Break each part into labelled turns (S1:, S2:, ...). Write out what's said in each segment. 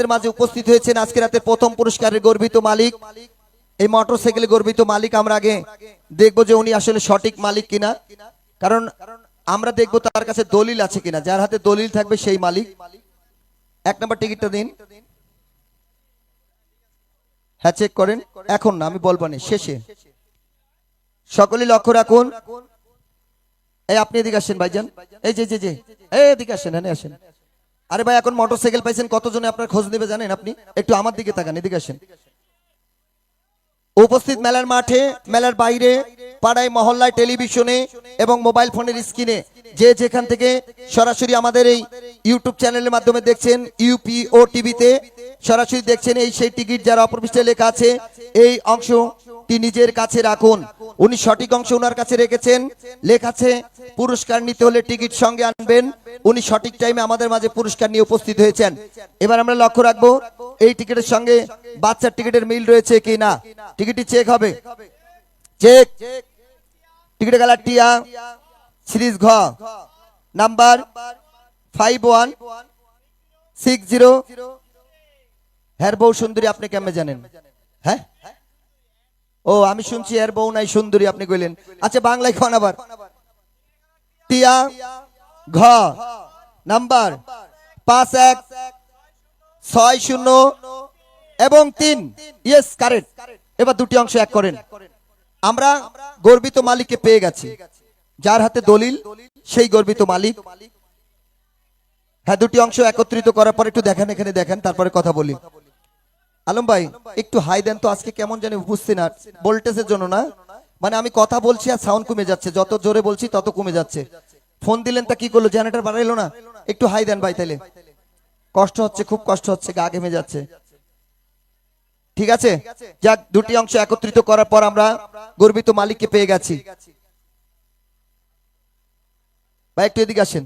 S1: আমাদের মাঝে উপস্থিত হয়েছেন আজকে রাতের প্রথম পুরস্কারের গর্বিত মালিক। এই মোটরসাইকেলে গর্বিত মালিক আমরা আগে দেখব যে উনি আসলে সঠিক মালিক কিনা। কারণ আমরা দেখব তার কাছে দলিল আছে কিনা, যার হাতে দলিল থাকবে সেই মালিক। এক নম্বর টিকিটটা দিন। হ্যাঁ চেক করেন। এখন না, আমি বলব না, শেষে। সকলে লক্ষ্য রাখুন। এই, আপনি এদিকে আসেন ভাইজান। এই যে যে যে। এদিকে আসেন হ্যাঁ আসেন। আরে ভাই, এখন মোটরসাইকেল পাইছেন, কতজনে আপনার খোঁজ নেবে জানেন আপনি? একটু আমার দিকে তাকান, এদিকে আসেন। উপস্থিত মেলার মাঠে, মেলার বাইরে, পাড়ায়, মহল্লায়, টেলিভিশনে এবং মোবাইল ফোনের স্ক্রিনে যে যেখান থেকে সরাসরি আমাদের এই ইউটিউব চ্যানেলের মাধ্যমে দেখছেন ইউপিও টিভিতে, সরাসরি দেখছেন এই সেই টিকিট যারা অপরপৃষ্ঠে লেখা আছে, এই অংশটি নিজের কাছে রাখুন। উনি সঠিক অংশ ওনার কাছে রেখেছেন। লেখাছে পুরস্কার নিতে হলে টিকিট সঙ্গে আনবেন। উনি সঠিক টাইমে আমাদের মাঝে পুরস্কার নিয়ে উপস্থিত হয়েছেন। এবার আমরা লক্ষ্য রাখব, এই টিকিটের সঙ্গে বাচ্চার টিকিটের মিল রয়েছে কি না টিকিটটি চেক হবে। চেক। টিকিটের কালার টিয়া, সিরিজ ঘ। Number five one six zero. হ্যার বউ সুন্দরী আপনি কেমনে জানেন? হ্যাঁ? ও, আমি শুনছি এর বউ নাই, সুন্দরী, আপনি কইলেন। আচ্ছা বাংলায় খান আবার? টিয়া, ঘ, নাম্বার, পাঁচ এক, ছয় শূন্য, এবং তিন। ইয়েস কারেক্ট এবার দুটি অংশ এক করেন। আমরা গর্বিত মালিককে পেয়ে গেছি। যার হাতে দলিল, সেই গর্বিত মালিক। হ্যাঁ দুটি অংশ একত্রিত করার পর একটু দেখেন, এখানে দেখেন, তারপরে কথা বলি। আলম ভাই, একটু হাই দেন তো, আজকে কেমন জানি বুঝছি না। ভোল্টেজের জন্য না। মানে আমি কথা বলছি আর সাউন্ড কমে যাচ্ছে। যত জোরে বলছি, তত কমে যাচ্ছে। ফোন দিলেন তা কি করল? জেনারেটর বাড়াইলো না? একটু হাই দেন ভাই তাইলে। কষ্ট হচ্ছে, খুব কষ্ট হচ্ছে, গা ঘেমে যাচ্ছে। ঠিক আছে? যাক, দুটি অংশ একত্রিত করার পর আমরা গর্বিত মালিককে পেয়ে গেছি। ভাই, একটু এদিকে আসেন।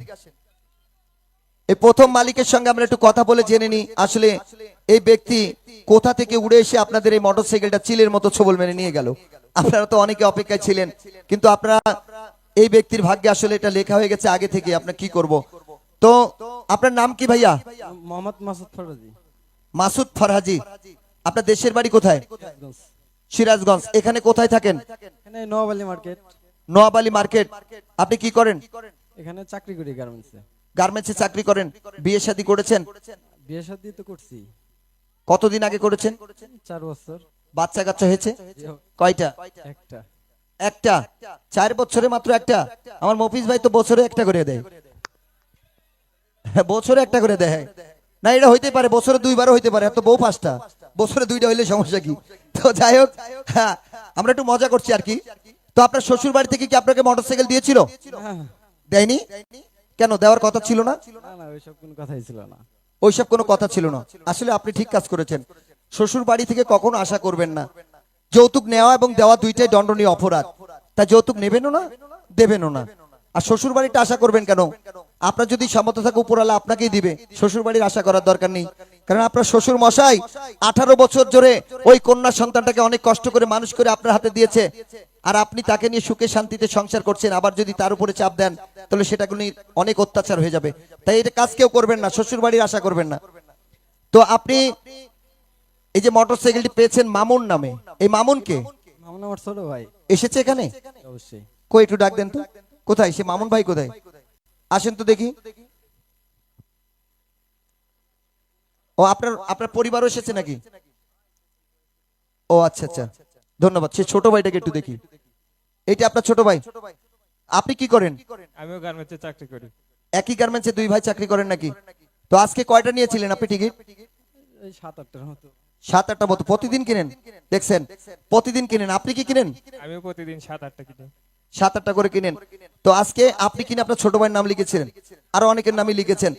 S1: এই প্রথম মালিকের সঙ্গে আমরা একটু কথা বলে জেনে নিই। আসলে এই ব্যক্তি কোথা থেকে উড়ে এসে আপনাদের এই মোটরসাইকেলটা চিলের মতো ছবল মেরে নিয়ে গেল? আপনারা তো অনেকে অপেক্ষায় ছিলেন কিন্তু আপনারা এই ব্যক্তির ভাগ্যে আসলে এটা লেখা হয়ে গেছে আগে থেকে আপনার কি করব? তো আপনার নাম কি ভাইয়া?
S2: মোহাম্মদ মাসুদ ফরাজি
S1: মাসুদ ফরহাজি। আপনার দেশের বাড়ি কোথায়? সিরাজগঞ্জ। এখানে কোথায় থাকেন?
S2: এখানে নোয়াবালি মার্কেট।
S1: নোয়াবালি মার্কেট। আপনি কি করেন?
S2: এখানে চাকরি করি গার্মেন্টসে।
S1: গার্মেন্টসে চাকরি করেন বিয়ে শাদী করেছেন?
S2: বিয়ে শাদী তো করছি।
S1: কতদিন আগে করেছেন?
S2: চার বছর।
S1: বাচ্চা কাচ্চা হয়েছে? কয়টা?
S2: একটা।
S1: একটা? চার বছরে মাত্র একটা? আমার মফিজ ভাই তো বছরে একটা করে দেয়। হ্যাঁ, বছরে একটা করে দেয়। না এটা হইতে পারে বছরে দুইবারও হইতে পারে এত বউ পাঁচটা। বছরে দুইটা হইলে সমস্যা কি? তো যাই হোক হ্যাঁ আমরা একটু মজা করছি আর কি। তো আপনার শ্বশুর বাড়ি থেকে কি আপনাকে মোটরসাইকেল দিয়েছিল?
S2: হ্যাঁ,
S1: দেয়নি? কেন দেওয়ার কথা ছিল না?
S2: ওইসব কোনো কথাই ছিল না।
S1: ওইসব কোনো কথা ছিল না। আসলে আপনি ঠিক কাজ করেছেন। শ্বশুর বাড়ি থেকে কখনো আশা করবেন না। যৌতুক নেওয়া এবং দেওয়া দুইটাই দণ্ডনীয় অপরাধ। তা যৌতুক নেবেনও না দেবেনও না। আর শ্বশুর বাড়িটা আশা করবেন কেন? আপনার যদি সামর্থ্য থাকে উপরালা আপনাকেই দিবে। শ্বশুর বাড়ির আশা করার দরকার নেই। কারণ আপনার শ্বশুর মশাই আঠারো বছর ধরে ওই কন্যা সন্তানটাকে অনেক কষ্ট করে মানুষ করে আপনার হাতে দিয়েছে। আর আপনি তাকে নিয়ে সুখে শান্তিতে সংসার করছেন আবার যদি তার উপরে চাপ দেন তাহলে সেটা কোনো অনেক অত্যাচার হয়ে যাবে। তাই এটা কাজ কেউ করবেন না শ্বশুর বাড়ির আশা করবেন না। তো আপনি এই যে মোটরসাইকেলটি পেয়েছেন মামুন নামে এই মামুনকে?
S2: মামুন আমার ছোট ভাই।
S1: এসেছে এখানে?
S2: অবশ্যই।
S1: কই একটু ডাক দেন তো। কোথায়? সে মামুন ভাই কোথায়? আসেন তো দেখি। ও আপনার আপনার পরিবারও এসেছে নাকি? ও আচ্ছা আচ্ছা। ধন্যবাদ। সে ছোট ভাইটাকে একটু দেখি। এইটা আপনার ছোট ভাই? আপনি কি করেন?
S3: আমিও গার্মেন্টসে চাকরি করি।
S1: একই গার্মেন্টসে দুই ভাই চাকরি করেন নাকি? তো আজকে কয়টা নিয়েছিলেন আপনি টিকিট
S2: এই সাত আটটার মতো।
S1: সাত আটটা মতো। প্রতিদিন কিনেন? দেখছেন? প্রতিদিন কিনেন? আপনি কি কিনেন?
S3: আমিও প্রতিদিন সাত আটটা কিনি।
S1: সাত আটটা করে কিনেন। তো আজকে আপনি কিনে আপনার ছোট ভাইয়ের নাম লিখেছিলেন। আরও অনেকের নামই লিখেছেন।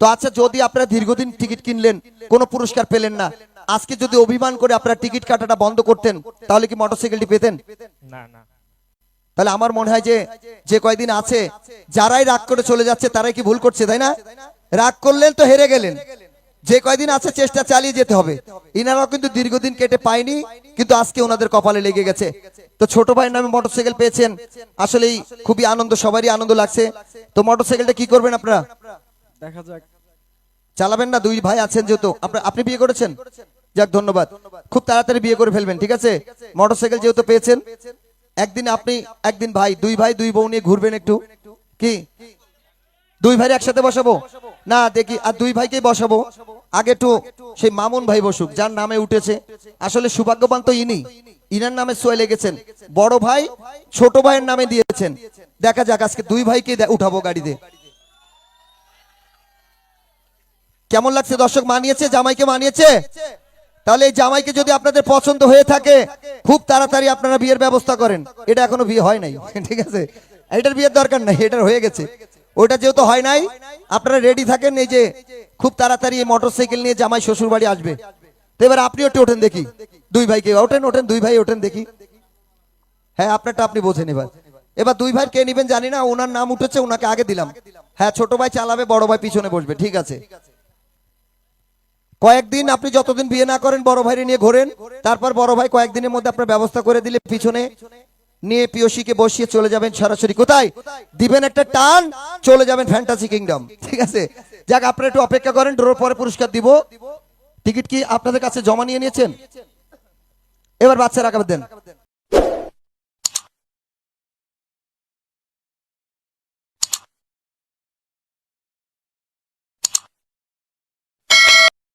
S1: তো আচ্ছা যদি আপনারা দীর্ঘদিন টিকিট কিনলেন কোনো পুরস্কার পেলেন না আজকে যদি অভিমান করে আপনারা টিকিট কাটাটা বন্ধ করতেন তাহলে কি মোটরসাইকেলটি পেতেন?
S3: না না।
S1: তাহলে আমার মনে হয় যে যে কয়দিন আছে যারাই রাগ করে চলে যাচ্ছে তারাই কি ভুল করছে তাই না? রাগ করলেন তো হেরে গেলেন। যে কয়দিন আছে চেষ্টা চালিয়ে যেতে হবে। ইনারাও কিন্তু দীর্ঘদিন কেটে পায়নি কিন্তু আজকে ওনাদের কপালে লেগে গেছে। তো ছোট ভাইয়ের নামে মোটরসাইকেল পেয়েছেন আসলেই খুবই আনন্দ সবারই আনন্দ লাগছে। তো মোটরসাইকেলটা কি করবেন আপনারা?
S2: দেখা যাক।
S1: চালাবেন না দুই ভাই আছেন যেহেতু। আপনি- আপনি বিয়ে করেছেন? যাক ধন্যবাদ। খুব তাড়াতাড়ি বিয়ে করে ফেলবেন ঠিক আছে? মোটরসাইকেল যেহেতু পেয়েছেন একদিন আপনি একদিন ভাই দুই ভাই দুই বউ নিয়ে ঘুরবেন একটু। কি? দুই ভাই একসাথে বসাবো? না, দেখি, আর দুই ভাইকেই বসাবো? আগে একটু সেই মামুন ভাই বসুক, যার নামে উঠেছে। আসলে সৌভাগ্যবান তো ইনি। ইনার নামে সোয়ে লেগেছেন বড় ভাই ছোট ভাইয়ের নামে দিয়েছেন। দেখা যাক, আজকে দুই ভাইকে উঠাবো গাড়িতে। কেমন লাগছে? দর্শক মানিয়েছে? জামাইকে মানিয়েছে? তাহলে এই জামাইকে যদি আপনাদের পছন্দ হয়ে থাকে, খুব তাড়াতাড়ি আপনারা বিয়ের ব্যবস্থা করেন। এটা এখনও বিয়ে হয় নাই। ঠিক আছে? এটার বিয়ের দরকার নাই এটার হয়ে গেছে। ওটা যেহেতু হয় নাই, আপনারা রেডি থাকেন এই যে খুব তাড়াতাড়ি এই মোটরসাইকেল নিয়ে জামাই শ্বশুর বাড়ি আসবে। তো এবার আপনি একটু ওঠেন দেখি। দুই ভাইকে ওঠেন ওঠেন, দুই ভাই ওঠেন দেখি। হ্যাঁ আপনারটা আপনি বোঝেন এবার। এবার দুই ভাই কে নিবেন জানি না, ওনার নাম উঠেছে, ওনাকে আগে দিলাম। হ্যাঁ ছোট ভাই চালাবে, বড় ভাই পিছনে বসবে, ঠিক আছে। কয়েকদিন আপনি যতদিন বিয়ে না করেন, বড় ভাইরে নিয়ে ঘোরেন। তারপর বড় ভাই কয়েকদিনের মধ্যে আপনার ব্যবস্থা করে দিলে পিছনে নিয়ে পিওসিকে বসিয়ে চলে যাবেন সরাসরি। কোথায়? দিবেন একটা টান, চলে যাবেন ফ্যান্টাসি কিংডম ঠিক আছে? যাক, আপনারা একটু অপেক্ষা করেন ড্রোর পরে পুরস্কার দিব। টিকিট কি আপনাদের কাছে জমা নিয়ে নিয়েছেন? এবার বাচ্চা রাখাবেন দেন।